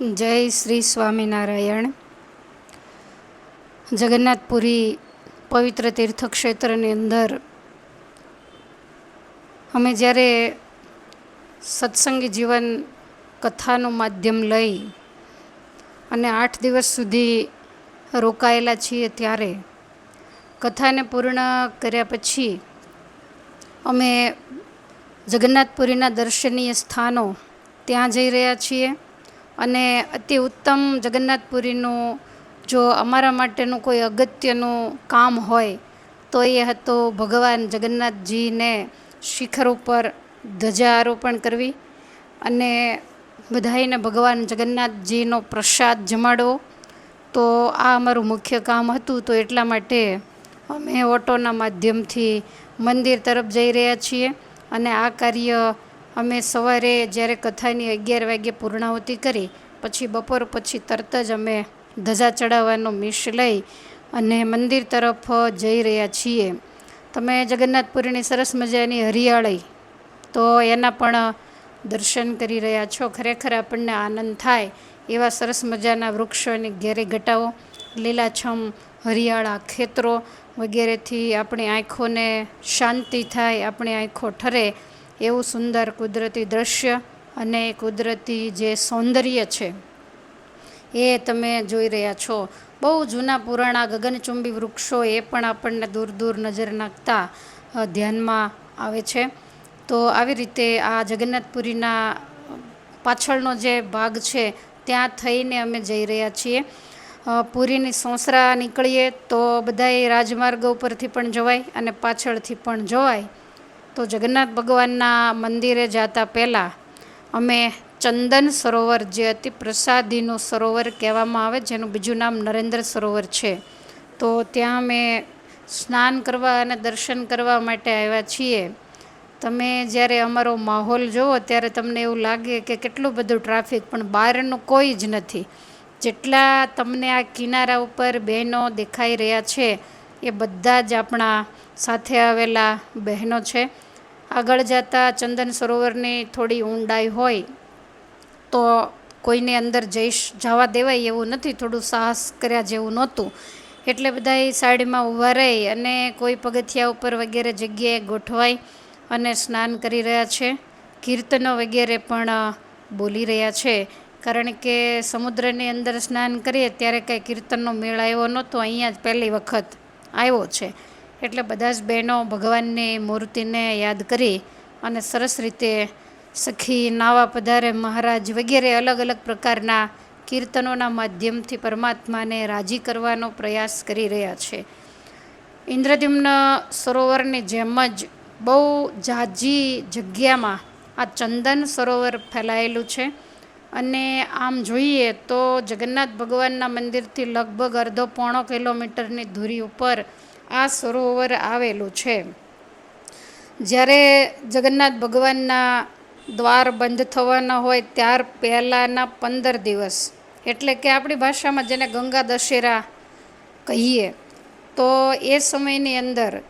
જય શ્રી સ્વામિનારાયણ. જગન્નાથપુરી પવિત્ર તીર્થક્ષેત્રની અંદર અમે જ્યારે સત્સંગી જીવન કથાનું માધ્યમ લઈ અને આઠ દિવસ સુધી રોકાયેલા છીએ ત્યારે કથાને પૂર્ણ કર્યા પછી અમે જગન્નાથપુરીના દર્શનીય સ્થાનો ત્યાં જઈ રહ્યા છીએ. અને અતિ ઉત્તમ જગન્નાથપુરીનું જો અમારા માટેનું કોઈ અગત્યનું કામ હોય, તો એ હતો ભગવાન જગન્નાથજીને શિખર ઉપર ધજા આરોપણ કરવી અને બધાઈને ભગવાન જગન્નાથજીનો પ્રસાદ જમાડવો. તો આ અમારું મુખ્ય કામ હતું. તો એટલા માટે અમે ઓટોના માધ્યમથી મંદિર તરફ જઈ રહ્યા છીએ અને આ કાર્ય અમે સવારે જ્યારે કથાની અગિયાર વાગ્યે પૂર્ણાહુતિ કરી, પછી બપોર પછી તરત જ અમે ધજા ચડાવવાનો મિશ લઈ અને મંદિર તરફ જઈ રહ્યા છીએ. તમે જગન્નાથપુરીની સરસ મજાની હરિયાળી તો એના પણ દર્શન કરી રહ્યા છો. ખરેખર આપણને આનંદ થાય એવા સરસ મજાના વૃક્ષોની ઘેરે ઘટાવો લીલાછમ હરિયાળા ખેતરો વગેરેથી આપણી આંખોને શાંતિ થાય, આપણી આંખો ઠરે એવું સુંદર કુદરતી દૃશ્ય અને કુદરતી જે સૌંદર્ય છે, એ તમે જોઈ રહ્યા છો. બહુ જૂના પુરાણા ગગનચુંબી વૃક્ષો એ પણ આપણને દૂર દૂર નજર નાખતા ધ્યાનમાં આવે છે. તો આવી રીતે આ જગન્નાથપુરીના પાછળનો જે ભાગ છે, ત્યાં થઈને અમે જઈ રહ્યા છીએ. પુરીની સોંસરા નીકળીએ તો બધાએ રાજમાર્ગ ઉપરથી પણ જવાય અને પાછળથી પણ જવાય. તો જગન્નાથ ભગવાનના મંદિરે જતા પહેલાં અમે ચંદન સરોવર જે અતિ પ્રસાદીનું સરોવર કહેવામાં આવે, જેનું બીજું નામ નરેન્દ્ર સરોવર છે. તો ત્યાં અમે સ્નાન કરવા અને દર્શન કરવા માટે આવ્યા છીએ. તમે જ્યારે અમારો માહોલ જુઓ ત્યારે તમને એવું લાગે કે કેટલું બધું ટ્રાફિક, પણ બહારનું કોઈ જ નથી. જેટલા તમને આ કિનારા ઉપર બહેનો દેખાઈ રહ્યા છે એ બધા જ આપણા સાથે આવેલા બહેનો છે. આગળ જતાં ચંદન સરોવરની થોડી ઊંડાઈ હોય તો કોઈને અંદર જઈશ, જવા દેવાય એવું નથી. થોડું સાહસ કર્યા જેવું નહોતું. એટલે બધાએ સાઈડમાં ઊભા રહી અને કોઈ પગથિયા ઉપર વગેરે જગ્યાએ ગોઠવાય અને સ્નાન કરી રહ્યા છે. કીર્તનો વગેરે પણ બોલી રહ્યા છે. કારણ કે સમુદ્રની અંદર સ્નાન કરીએ ત્યારે કંઈ કીર્તનનો મેળ આવ્યો નહોતો. અહીંયા જ પહેલી વખત આવ્યો છે. એટલે બધા જ બહેનો ભગવાનની મૂર્તિને યાદ કરી અને સરસ રીતે સખી નાવા પધારે મહારાજ વગેરે અલગ અલગ પ્રકારના કીર્તનોના માધ્યમથી પરમાત્માને રાજી કરવાનો પ્રયાસ કરી રહ્યા છે. ઇન્દ્રદ્યુમ્ન સરોવરની જેમ જ બહુ ઝાઝી જગ્યામાં આ ચંદન સરોવર ફેલાયેલું છે. અને આમ જોઈએ તો જગન્નાથ ભગવાનના મંદિરથી લગભગ અડધો પોણો કિલોમીટરની દૂરી ઉપર આ સરોવર આવેલું છે. જ્યારે જગન્નાથ ભગવાનના દ્વાર બંધ થવાના હોય ત્યાર પહેલાંના પંદર દિવસ, એટલે કે આપણી ભાષામાં જેને ગંગા દશેરા કહીએ, તો એ સમયની અંદર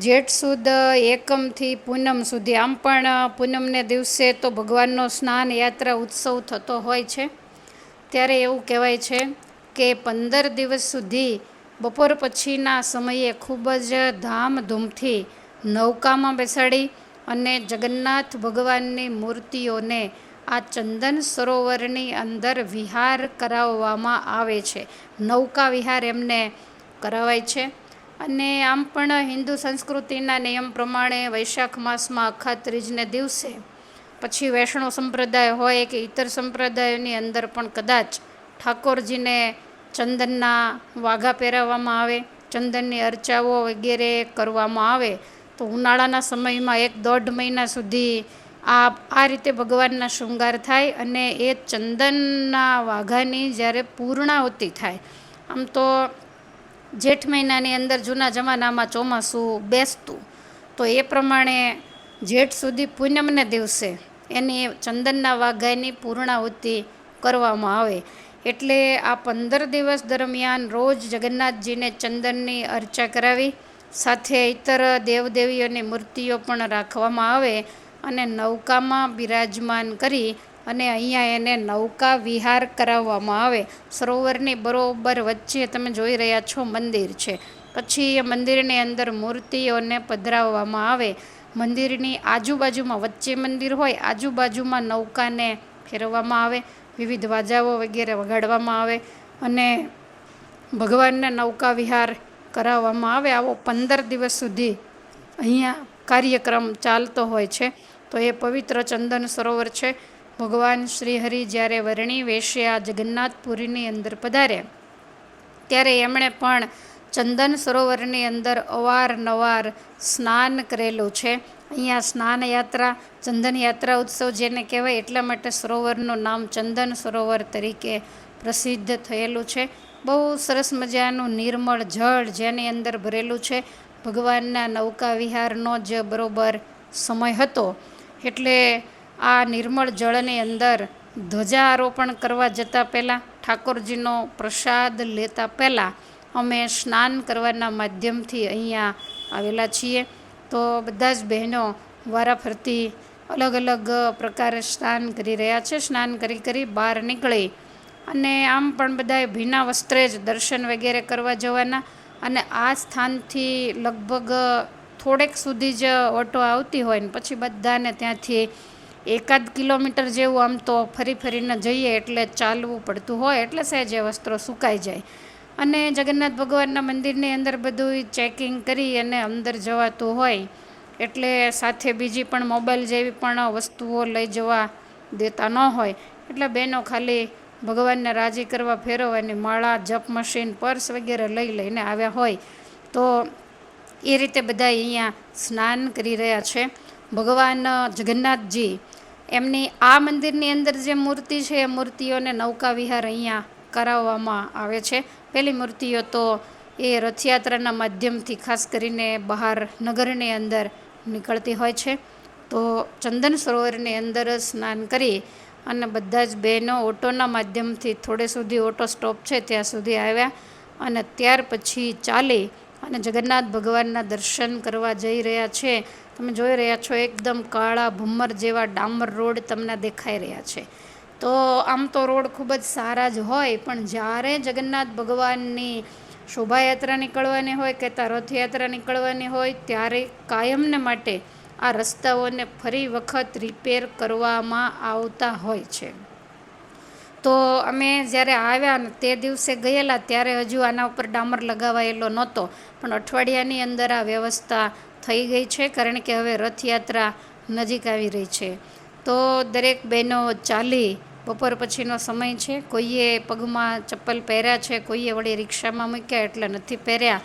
જેઠ સુદ એકમથી પૂનમ સુધી. આમ પણ પૂનમને દિવસે તો ભગવાનનો સ્નાન યાત્રા ઉત્સવ થતો હોય છે. ત્યારે એવું કહેવાય છે કે પંદર દિવસ સુધી બપોર પછીના સમયે ખૂબ જ ધામધૂમથી નૌકામાં બેસાડી અને જગન્નાથ ભગવાનની મૂર્તિઓને આ ચંદન સરોવરની અંદર વિહાર કરાવવામાં આવે છે. નૌકા વિહાર એમને કરાવાય છે. અને આમ પણ હિન્દુ સંસ્કૃતિના નિયમ પ્રમાણે વૈશાખ માસમાં અખા ત્રીજને દિવસે પછી વૈષ્ણવ સંપ્રદાય હોય કે ઇતર સંપ્રદાયોની અંદર પણ કદાચ ઠાકોરજીને ચંદનના વાઘા પહેરાવવામાં આવે, ચંદનની અર્ચાઓ વગેરે કરવામાં આવે, તો ઉનાળાના સમયમાં એક દોઢ મહિના સુધી આ આ રીતે ભગવાનના શૃંગાર થાય અને એ ચંદનના વાઘાની જ્યારે પૂર્ણાહુતિ થાય. આમ તો જેઠ મહિનાની અંદર જૂના જમાનામાં ચોમાસું બેસતું. તો એ પ્રમાણે જેઠ સુધી પૂનમને દિવસે એની ચંદનના વાઘાની પૂર્ણાહુતિ કરવામાં આવે. એટલે આ પંદર દિવસ દરમિયાન રોજ જગન્નાથજીને ચંદનની અર્ચા કરાવી, સાથે ઇતર દેવદેવીઓની મૂર્તિઓ પણ રાખવામાં આવે અને નૌકામાં બિરાજમાન કરી અને અહીંયા એને નૌકા વિહાર કરાવવામાં આવે. સરોવરની બરોબર વચ્ચે તમે જોઈ રહ્યા છો મંદિર છે. પછી એ મંદિરની અંદર મૂર્તિઓને પધરાવવામાં આવે. મંદિરની આજુબાજુમાં વચ્ચે મંદિર હોય, આજુબાજુમાં નૌકાને ફેરવવામાં આવે, વિવિધ વાજાઓ વગેરે વગાડવામાં આવે અને ભગવાનને નૌકા વિહાર કરાવવામાં આવે. આવો પંદર દિવસ સુધી અહીંયા કાર્યક્રમ ચાલતો હોય છે. તો એ પવિત્ર ચંદન સરોવર છે. ભગવાન શ્રીહરિ જ્યારે વર્ણી વેશ્યા જગન્નાથપુરીની અંદર પધાર્યા ત્યારે એમણે પણ ચંદન સરોવરની અંદર અવારનવાર સ્નાન કરેલું છે. અહીંયા સ્નાન યાત્રા, ચંદન યાત્રા ઉત્સવ જેને કહેવાય એટલા માટે સરોવરનું નામ ચંદન સરોવર તરીકે પ્રસિદ્ધ થયેલું છે. બહુ સરસ મજાનું નિર્મળ જળ જેની અંદર ભરેલું છે. ભગવાનના નૌકા વિહારનો જ બરોબર સમય હતો. એટલે આ નિર્મળ જળની અંદર ધ્વજારોપણ કરવા જતાં પહેલાં, ઠાકોરજીનો પ્રસાદ લેતા પહેલાં અમે સ્નાન કરવાના માધ્યમથી અહીંયા આવેલા છીએ. તો બધા જ બહેનો વારાફરતી અલગ અલગ પ્રકારે સ્નાન કરી રહ્યા છે. સ્નાન કરી કરી બહાર નીકળી અને આમ પણ બધાએ ભીના વસ્ત્રે જ દર્શન વગેરે કરવા જવાના અને આ સ્થાનથી લગભગ થોડેક સુધી જ ઓટો આવતી હોય ને પછી બધાને ત્યાંથી એકાદ કિલોમીટર જેવું આમ તો ફરી ફરીને જઈએ એટલે ચાલવું પડતું હોય એટલે સહેજ એ વસ્ત્રો સુકાઈ જાય. અને જગન્નાથ ભગવાનના મંદિરની અંદર બધું ચેકિંગ કરી અને અંદર જવાતું હોય એટલે સાથે બીજી પણ મોબાઈલ જેવી પણ વસ્તુઓ લઈ જવા દેતા ન હોય. એટલે બહેનો ખાલી ભગવાનને રાજી કરવા ફેરવવાની માળા, જપ મશીન પર્સ વગેરે લઈ લઈને આવ્યા હોય. તો એ રીતે બધા અહીંયા સ્નાન કરી રહ્યા છે. ભગવાન જગન્નાથજી એમની આ મંદિરની અંદર જે મૂર્તિ છે, એ મૂર્તિઓને નૌકા વિહાર અહીંયા કરાવવામાં આવે છે. પહેલી મૂર્તિઓ તો એ રથયાત્રાના માધ્યમથી ખાસ કરીને બહાર નગરની અંદર નીકળતી હોય છે. તો ચંદન સરોવરની અંદર સ્નાન કરી અને બધા જ બહેનો ઓટોના માધ્યમથી થોડે સુધી ઓટો સ્ટોપ છે, ત્યાં સુધી આવ્યા અને ત્યાર પછી ચાલી અને જગન્નાથ ભગવાનના દર્શન કરવા જઈ રહ્યા છે. તમે જોઈ રહ્યા છો, એકદમ કાળા ભૂમર જેવા ડામર રોડ તમને દેખાઈ રહ્યા છે. તો આમ તો રોડ ખૂબ જ સારા જ હોય, પણ જ્યારે જગન્નાથ ભગવાનની શોભાયાત્રા નીકળવાની હોય કે ત્યાં રથયાત્રા નીકળવાની હોય, ત્યારે કાયમને માટે આ રસ્તાઓને ફરી વખત રિપેર કરવામાં આવતા હોય છે. તો અમે જ્યારે આવ્યા તે દિવસે ગયેલા, ત્યારે હજુ આના ઉપર ડામર લગાવાયેલો નહોતો, પણ અઠવાડિયાની અંદર આ વ્યવસ્થા થઈ ગઈ છે, કારણ કે હવે રથયાત્રા નજીક આવી રહી છે. તો દરેક બહેનો ચાલી બપોર પછીનો સમય છે. કોઈએ પગમાં ચપ્પલ પહેર્યા છે, કોઈએ વળી રિક્ષામાં મૂક્યા એટલે નથી પહેર્યા.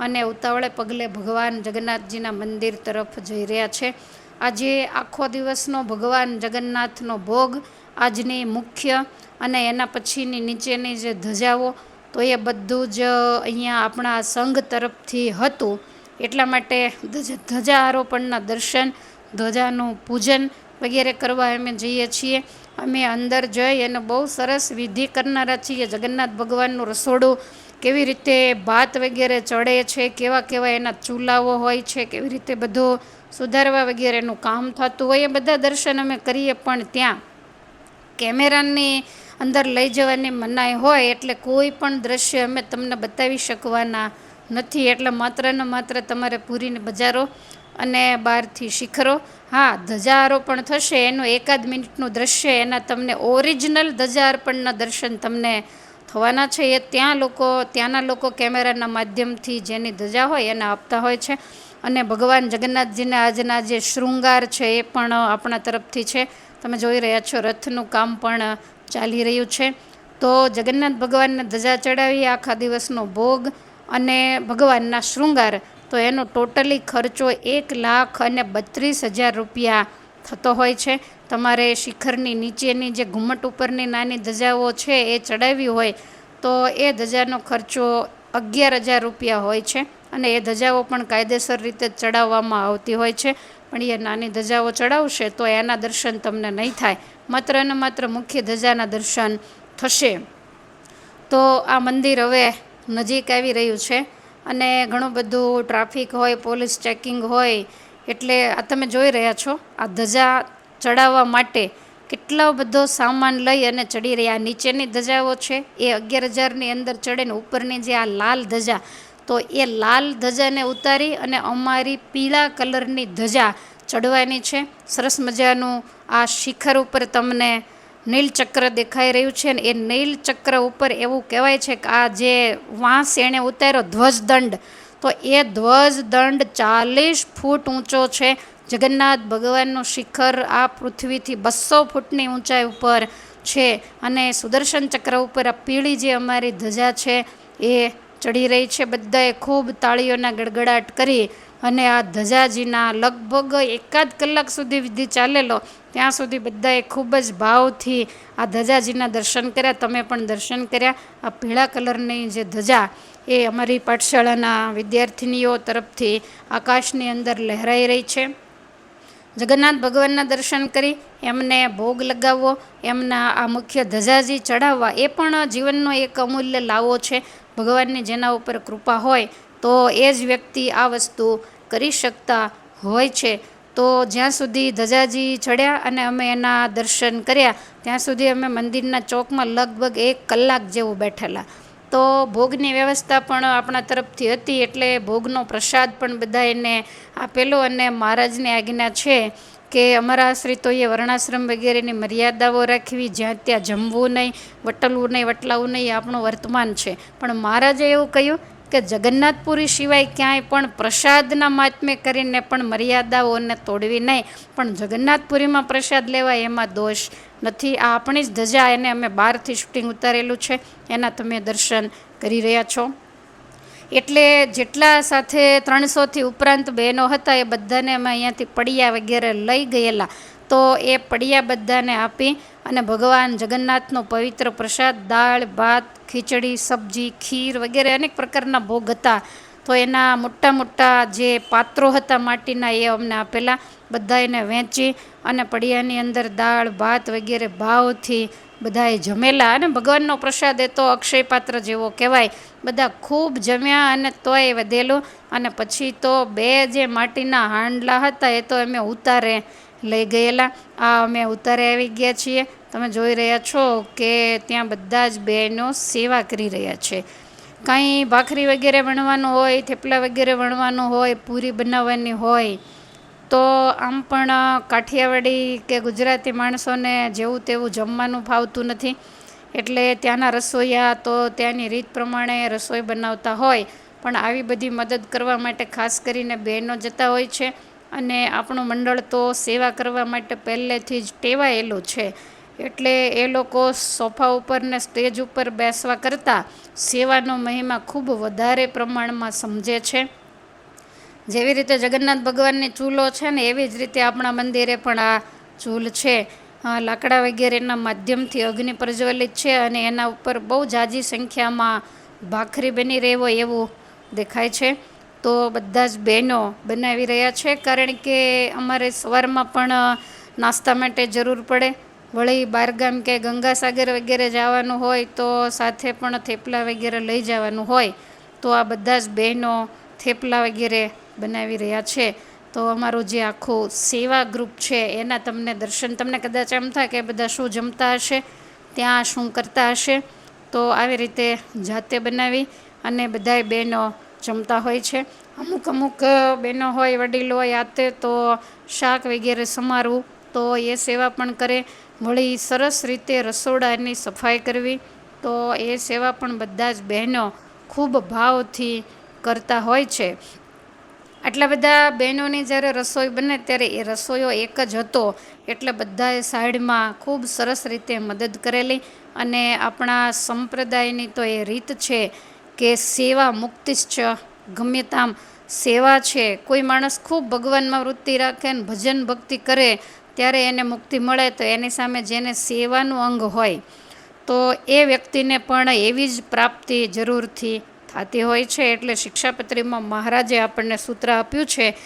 અને ઉતાવળે પગલે ભગવાન જગન્નાથજીના મંદિર તરફ જઈ રહ્યા છે. આજે આખો દિવસનો ભગવાન જગન્નાથનો ભોગ, આજની મુખ્ય અને એના પછીની નીચેની જે ધજાઓ, તો એ બધું જ અહીંયા આપણા સંઘ તરફથી હતું. એટલા માટે ધ્વજા આરોપણના દર્શન ધ્વજાનું પૂજન વગેરે કરવા અમે જઈએ છીએ. અમે અંદર જઈ અને બહુ સરસ વિધિ કરનારા છીએ. જગન્નાથ ભગવાનનું રસોડું કેવી રીતે ભાત વગેરે ચડે છે, કેવા કેવા એના ચૂલાઓ હોય છે, કેવી રીતે બધું સુધારવા વગેરેનું કામ થતું હોય એ બધા દર્શન અમે કરીએ. પણ ત્યાં કેમેરાની અંદર લઈ જવાની મનાઈ હોય એટલે કોઈ પણ દ્રશ્ય અમે તમને બતાવી શકવાના નથી. એટલે માત્ર ને માત્ર તમારે પૂરીને બજારો અને બહારથી શિખરો. હા ધજારો પણ થશે. એનું એકાદ મિનિટનું દ્રશ્ય એના તમને ઓરિજિનલ ધજા અર્પણના દર્શન તમને થવાના છે. એ ત્યાં લોકો, ત્યાંના લોકો કેમેરાના માધ્યમથી જેની ધજા હોય એને આપતા હોય છે. અને ભગવાન જગન્નાથજીના આજના જે શૃંગાર છે એ પણ આપણા તરફથી છે. તમે જોઈ રહ્યા છો, રથનું કામ પણ ચાલી રહ્યું છે. તો જગન્નાથ ભગવાનને ધજા ચડાવી, આખા દિવસનો ભોગ અને ભગવાનના શૃંગાર, તો એનો ટોટલી ખર્ચો એક લાખ અને બત્રીસ હજાર રૂપિયા થતો હોય છે. તમારે શિખરની નીચેની જે ઘુમ્મટ ઉપરની નાની ધજાઓ છે એ ચડાવવી હોય, તો એ ધજાનો ખર્ચો અગિયાર હજાર રૂપિયા હોય છે અને એ ધજાઓ પણ કાયદેસર રીતે ચડાવવામાં આવતી હોય છે. પણ એ નાની ધજાઓ ચડાવશે તો એના દર્શન તમને નહીં થાય. માત્ર ને માત્ર મુખ્ય ધજાના દર્શન થશે. તો આ મંદિર હવે નજીક આવી રહ્યું છે. અને ઘણું બધું ટ્રાફિક હોય, પોલીસ ચેકિંગ હોય, એટલે આ તમે જોઈ રહ્યા છો, આ ધજા ચડાવવા માટે કેટલો બધો સામાન લઈ અને ચડી રહ્યા. નીચેની ધજાઓ છે, એ અગિયાર હજારની અંદર ચડે ને ઉપરની જે આ લાલ ધજા, તો એ લાલ ધજાને ઉતારી અને અમારી પીળા કલરની ધજા ચડવાની છે. સરસ મજાનું આ શિખર ઉપર તમને નીલચક્ર દેખાઈ રહ્યું છે ને એ નીલચક્ર ઉપર એવું કહેવાય છે કે આ જે વાંસ એણે ઉતાર્યો, ધ્વજદંડ. તો એ ધ્વજદંડ ચાલીસ ફૂટ ઊંચો છે. જગન્નાથ ભગવાનનું શિખર આ પૃથ્વીથી બસો ફૂટની ઊંચાઈ ઉપર છે અને સુદર્શન ચક્ર ઉપર આ પીળી જે અમારી ધજા છે એ ચડી રહી છે. બધાએ ખૂબ તાળીઓના ગડગડાટ કરી અને આ ધજાજીના લગભગ એકાદ કલાક સુધી વિધિ ચાલેલો, ત્યાં સુધી બધાએ ખૂબ જ ભાવથી આ ધજાજીના દર્શન કર્યા. તમે પણ દર્શન કર્યા. આ પીળા કલરની જે ધજા એ અમારી પાઠશાળાના વિદ્યાર્થિનીઓ તરફથી આકાશની અંદર લહેરાઈ રહી છે. જગન્નાથ ભગવાનના દર્શન કરી, એમને ભોગ લગાવવો, એમના આ મુખ્ય ધજાજી ચડાવવા એ પણ જીવનનો એક અમૂલ્ય લાવો છે. ભગવાનની જેના ઉપર કૃપા હોય તો એ જ વ્યક્તિ આ વસ્તુ કરી શકતા હોય છે. તો જ્યાં સુધી ધજાજી ચડ્યા અને અમે એના દર્શન કર્યા, ત્યાં સુધી અમે મંદિરના ચોકમાં લગભગ એક કલાક જેવું બેઠેલા. તો ભોગની વ્યવસ્થા પણ આપણા તરફથી હતી, એટલે ભોગનો પ્રસાદ પણ બધા એને આપેલો અને મહારાજની આજ્ઞા છે કે અમારા આશ્રિતોએ વર્ણાશ્રમ વગેરેની મર્યાદાઓ રાખવી, જ્યાં ત્યાં જમવું નહીં, વટલવું નહીં વટલાવું નહીં આપણું વર્તમાન છે. પણ મહારાજે એવું કહ્યું કે જગન્નાથપુરી સિવાય ક્યાંય પણ પ્રસાદના માત્મે કરીને પણ મર્યાદાઓને તોડવી નહીં. પણ જગન્નાથપુરીમાં પ્રસાદ લેવાય એમાં દોષ નથી. આ આપણી જ ધજા એને અમે બહારથી શૂટિંગ ઉતારેલું છે. એના તમે દર્શન કરી રહ્યા છો. એટલે જેટલા સાથે ત્રણસોથી ઉપરાંત બહેનો હતા એ બધાને અમે અહીંયાથી પડિયા વગેરે લઈ ગયેલા. તો એ પડિયા બધાને આપી અને ભગવાન જગન્નાથનો પવિત્ર પ્રસાદ, દાળ, ભાત, ખીચડી, સબ્જી, ખીર વગેરે અનેક પ્રકારના ભોગ હતા. તો એના મોટા મોટા જે પાત્રો હતા માટીના એ અમને આપેલા. બધા એને વહેંચી અને પડિયાની અંદર દાળ, ભાત વગેરે ભાવથી બધાએ જમેલા. અને ભગવાનનો પ્રસાદ એ તો અક્ષય પાત્ર જેવો કહેવાય. બધા ખૂબ જમ્યા અને તોય વધેલું. અને પછી તો બે જે માટીના હાંડલા હતા એ તો અમે ઉતારે. લઈ ગયેલા. આ અમે ઉતારે આવી ગયા છીએ. તમે જોઈ રહ્યા છો કે ત્યાં બધા જ બહેનો સેવા કરી રહ્યા છે. કાંઈ ભાખરી વગેરે વણવાનું હોય, થેપલા વગેરે વણવાનું હોય, પૂરી બનાવવાની હોય, તો આમ પણ કાઠિયાવાડી કે ગુજરાતી માણસોને જેવું તેવું જમવાનું ફાવતું નથી. એટલે ત્યાંના રસોઈયા તો ત્યાંની રીત પ્રમાણે રસોઈ બનાવતા હોય. પણ આવી બધી મદદ કરવા માટે ખાસ કરીને બહેનો જતા હોય છે. અને આપણું મંડળ તો સેવા કરવા માટે પહેલેથી જ ટેવાયેલું છે. એટલે એ લોકો સોફા ઉપર ને સ્ટેજ ઉપર બેસવા કરતાં સેવાનો મહિમા ખૂબ વધારે પ્રમાણમાં સમજે છે. જેવી રીતે જગન્નાથ ભગવાનની ચૂલો છે ને, એવી જ રીતે આપણા મંદિરે પણ આ ચૂલ છે. લાકડા વગેરેના માધ્યમથી અગ્નિ પ્રજ્વલિત છે અને એના ઉપર બહુ જાજી સંખ્યામાં ભાખરી બની રહેવો એવું દેખાય છે. તો બધા જ બહેનો બનાવી રહ્યા છે, કારણ કે અમારે સવારમાં પણ નાસ્તા માટે જરૂર પડે. વળી બહારગામ કે ગંગાસાગર વગેરે જવાનું હોય તો સાથે પણ થેપલા વગેરે લઈ જવાનું હોય, તો આ બધા જ બહેનો થેપલા વગેરે બનાવી રહ્યા છે. તો અમારું જે આખું સેવા ગ્રુપ છે, એના તમને દર્શન, તમને કદાચ એમ થાય કે બધા શું જમતા હશે, ત્યાં શું કરતા હશે, તો આવી રીતે જાતે બનાવી અને બધાય બહેનો જમતા હોય છે. અમુક અમુક બહેનો હોય, વડીલો હોય, આતે તો શાક વગેરે સમારવું તો એ સેવા પણ કરે. વળી સરસ રીતે રસોડાની સફાઈ કરવી, તો એ સેવા પણ બધા જ બહેનો ખૂબ ભાવથી કરતા હોય છે. આટલા બધા બહેનોની જ્યારે રસોઈ બને ત્યારે એ રસોઈઓ એક જ હતો, એટલે બધાએ સાઈડમાં ખૂબ સરસ રીતે મદદ કરેલી. અને આપણા સંપ્રદાયની તો એ રીત છે કે સેવા મુક્તિશ્ચ ગમ્યતામ સેવા છે. કોઈ માણસ ખૂબ ભગવાનમાં વૃત્તિ રાખે ને ભજન ભક્તિ કરે ત્યારે એને મુક્તિ મળે તો એની સામે જેને સેવાનું અંગ હોય તો એ વ્યક્તિને પણ એવી જ પ્રાપ્તિ જરૂરથી થતી હોય છે. એટલે શિક્ષાપત્રીમાં મહારાજે આપણને સૂત્ર આપ્યું છે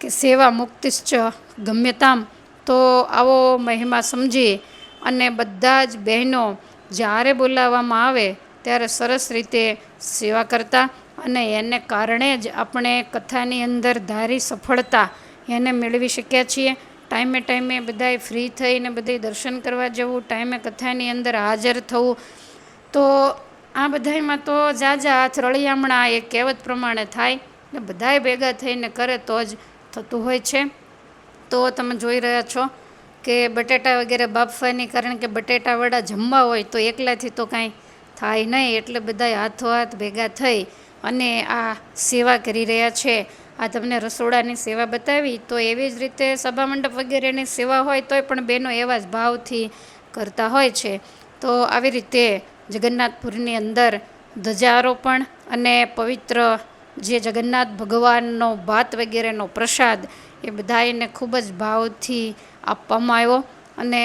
કે સેવા મુક્તિશ્ચ ગમ્યતામ. તો આવો મહિમા સમજી અને બધા જ બહેનો જ્યારે બોલાવવામાં આવે ત્યારે સરસ રીતે સેવા કરતા અને એને કારણે જ આપણે કથાની અંદર ધારી સફળતા એને મેળવી શક્યા છીએ. ટાઈમે ટાઈમે બધાએ ફ્રી થઈને બધે દર્શન કરવા જવું, ટાઈમે કથાની અંદર હાજર થવું. તો આ બધાયમાં તો જાજા રળિયામણા એ કહેવત પ્રમાણે થાય ને બધાય ભેગા થઈને કરે તો જ થતું હોય છે. તો તમે જોઈ રહ્યા છો કે બટેટા વગેરે બાફવાની કારણ કે બટેટાવાળા જમવા હોય તો એકલાથી તો કાંઈ થાય નહીં એટલે બધાય હાથો હાથ ભેગા થઈ અને આ સેવા કરી રહ્યા છે. આ તમને રસોડાની સેવા બતાવી તો એવી જ રીતે સભા મંડપ વગેરેની સેવા હોય તોય પણ બહેનો એવા જ ભાવથી કરતા હોય છે. તો આવી રીતે જગન્નાથપુરની અંદર ધ્વજારોપણ અને પવિત્ર જે જગન્નાથ ભગવાનનો ભાત વગેરેનો પ્રસાદ એ બધાને ખૂબ જ ભાવથી આપવામાં આવ્યો અને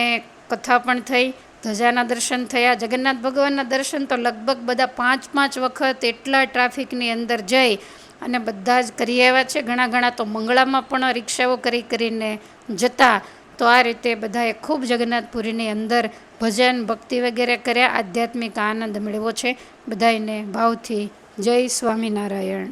કથા પણ થઈ. ધજાના દર્શન થયા. જગન્નાથ ભગવાનના દર્શન તો લગભગ બધા પાંચ પાંચ વખત એટલા ટ્રાફિકની અંદર જઈ અને બધા જ કરી આવ્યા છે. ઘણા ઘણા તો મંગળામાં પણ રિક્ષાઓ કરી કરીને જતા. તો આ રીતે બધાએ ખૂબ જગન્નાથપુરીની અંદર ભજન, ભક્તિ વગેરે કર્યા. આધ્યાત્મિક આનંદ મેળવ્યો છે. બધાને ભાવથી જય સ્વામિનારાયણ.